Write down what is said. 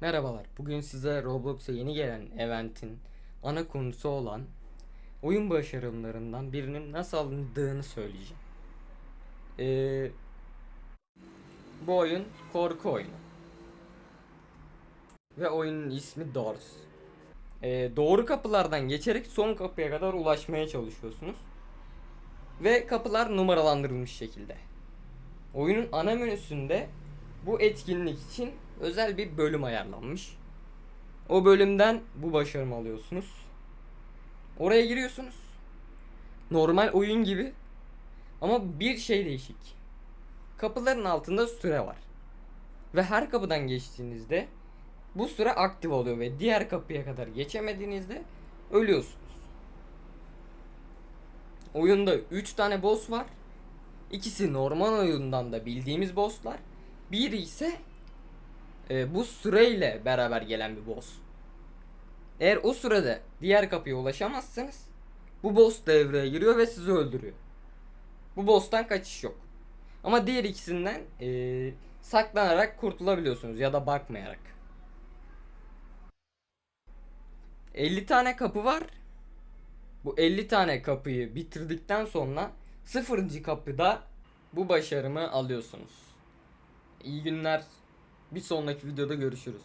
Merhabalar. Bugün size Roblox'a yeni gelen eventin ana konusu olan oyun başarımlarından birinin nasıl alındığını söyleyeceğim. Ee, bu oyun korku oyunu. Ve oyunun ismi Doors. Ee, doğru kapılardan geçerek son kapıya kadar ulaşmaya çalışıyorsunuz. Ve kapılar numaralandırılmış şekilde. Oyunun ana menüsünde bu etkinlik için özel bir bölüm ayarlanmış. O bölümden bu başarımı alıyorsunuz. Oraya giriyorsunuz. Normal oyun gibi. Ama bir şey değişik. Kapıların altında süre var. Ve her kapıdan geçtiğinizde bu süre aktif oluyor ve diğer kapıya kadar geçemediğinizde ölüyorsunuz. Oyunda 3 tane boss var. İkisi normal oyundan da bildiğimiz bosslar. Biri ise e, bu süreyle beraber gelen bir boss. Eğer o sürede diğer kapıya ulaşamazsanız bu boss devreye giriyor ve sizi öldürüyor. Bu boss'tan kaçış yok. Ama diğer ikisinden e, saklanarak kurtulabiliyorsunuz ya da bakmayarak. 50 tane kapı var. Bu 50 tane kapıyı bitirdikten sonra 0. kapıda bu başarımı alıyorsunuz. İyi günler. Bir sonraki videoda görüşürüz.